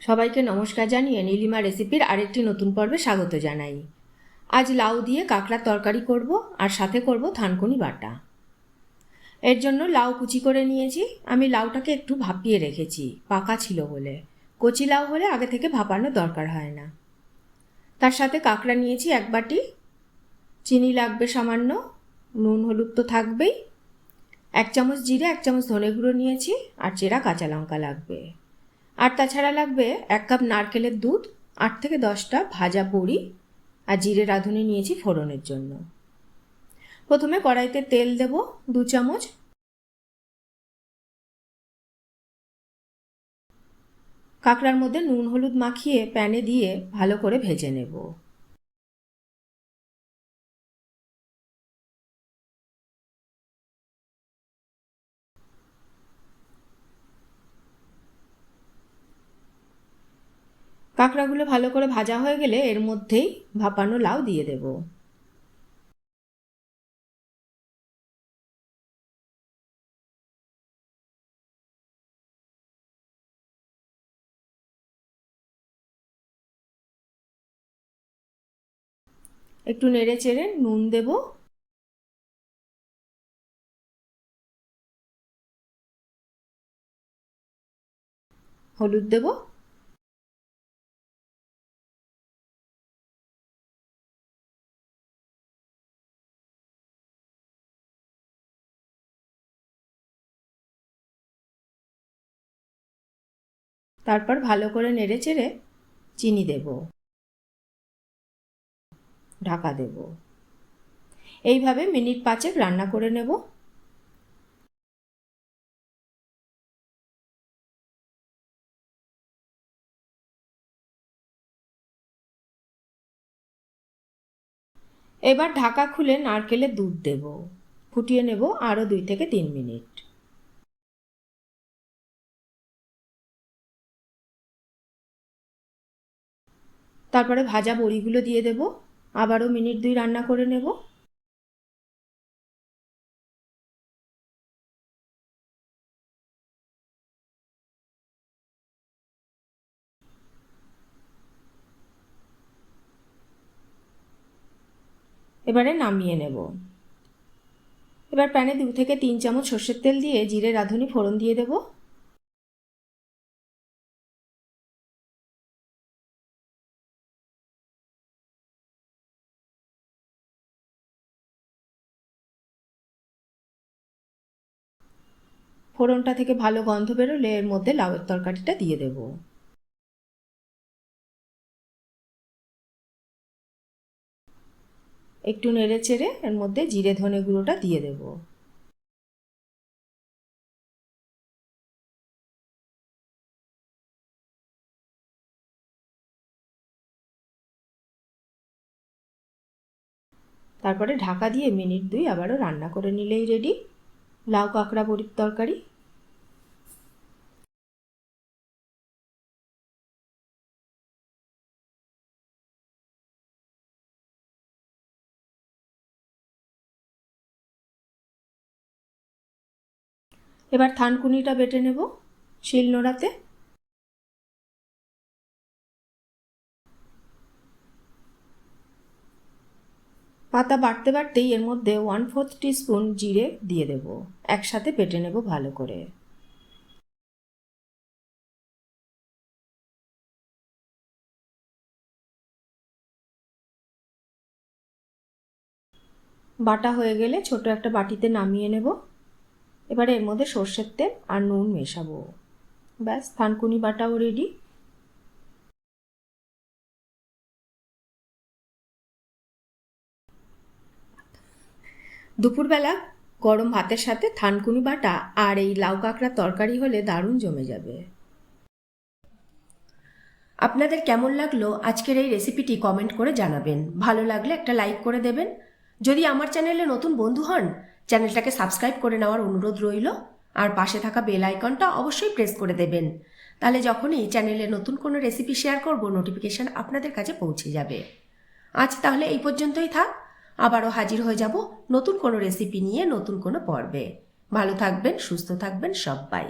সবাইকে নমস্কার জানিয়ে নীলিমা রেসিপির আরেকটি নতুন পর্বে স্বাগত জানাই। আজ লাউ দিয়ে কাঁকড়ার তরকারি করব আর সাথে করব থানকুনি বাটা। এর জন্য লাউ কুচি করে নিয়েছি। আমি লাউটাকে একটু ভাপিয়ে রেখেছি, পাকা ছিল বলে। কচি লাউ হলে আগে থেকে ভাপানোর দরকার হয় না। তার সাথে কাঁকড়া নিয়েছি এক বাটি। চিনি লাগবে সামান্য, নুন হলুদ তো থাকবেই। এক চামচ জিরে, এক চামচ ধনে গুঁড়ো নিয়েছি আর চেরা কাঁচা লঙ্কা লাগবে। আর তাছাড়া লাগবে এক কাপ নারকেলের দুধ, আট থেকে দশটা ভাজা বড়ি আর জিরে রাঁধুনি নিয়েছি ফোড়নের জন্য। প্রথমে কড়াইতে তেল দেব দু চামচ। কাঁকড়ার মধ্যে নুন, হলুদ মাখিয়ে প্যানে দিয়ে ভালো করে ভেজে নেব। কাঁকড়াগুলো ভালো করে ভাজা হয়ে গেলে এর মধ্যেই ভাপানো লাউ দিয়ে দেব। একটু নেড়ে চেড়ে নুন দেব। হলুদ দেবো। তারপর ভালো করে নেড়ে চেড়ে চিনি দেব। ঢাকা দেব। এইভাবে মিনিট পাঁচেক রান্না করে নেব। এবার ঢাকা খুলে নারকেলের দুধ দেব। ফুটিয়ে নেব আরও দুই থেকে তিন মিনিট। তারপরে ভাজা বড়িগুলো দিয়ে দেব। আবারও মিনিট দুই রান্না করে নেব। এবারে নামিয়ে নেব। এবার প্যানে দু থেকে তিন চামচ সর্ষের তেল দিয়ে জিরে, রাঁধুনি, ফোড়ন দিয়ে দেবো। ফোড়নটা থেকে ভালো গন্ধ বেরোলে এর মধ্যে লাউয়ের তরকারিটা দিয়ে দেব। একটু নেড়ে চেড়ে এর মধ্যে জিরে ধনে গুঁড়োটা দিয়ে দেব। তারপরে ঢাকা দিয়ে মিনিট দুই আবারও রান্না করে নিলেই রেডি। লাউ কাঁকড়া বড়ির তরকারি। এবার থানকুনিটা বেটে নেব শিল নোড়াতে। পাতা বাড়তে বাড়তেই এর মধ্যে ওয়ান ফোর্থ টিস্পুন জিরে দিয়ে দেব। একসাথে পেটে নেব ভালো করে। বাটা হয়ে গেলে ছোট একটা বাটিতে নামিয়ে নেব। এবারে এর মধ্যে সর্ষের তেল আর নুন মেশাবো। ব্যাস, থানকুনি বাটাও রেডি দুপুরবেলা গরম ভাতের সাথে থানকুনি বাটা আর এই লাউ কাঁকড়ার তরকারি হলে দারুণ জমে যাবে। আপনাদের কেমন লাগল আজকের এই রেসিপিটি কমেন্ট করে জানাবেন। ভালো লাগলে একটা লাইক করে দেবেন। যদি আমার চ্যানেলে নতুন বন্ধু হন চ্যানেলটাকে সাবস্ক্রাইব করে নেওয়ার অনুরোধ রইল, আর পাশে থাকা বেল আইকনটা অবশ্যই প্রেস করে দেবেন। তাহলে যখনই চ্যানেলে নতুন কোনো রেসিপি শেয়ার করব, নোটিফিকেশন আপনাদের কাছে পৌঁছে যাবে। আজ তাহলে এই পর্যন্তই থাক। আবারও হাজির হয়ে যাব নতুন কোনো রেসিপি নিয়ে নতুন কোনো পর্বে। ভালো থাকবেন, সুস্থ থাকবেন সবাই।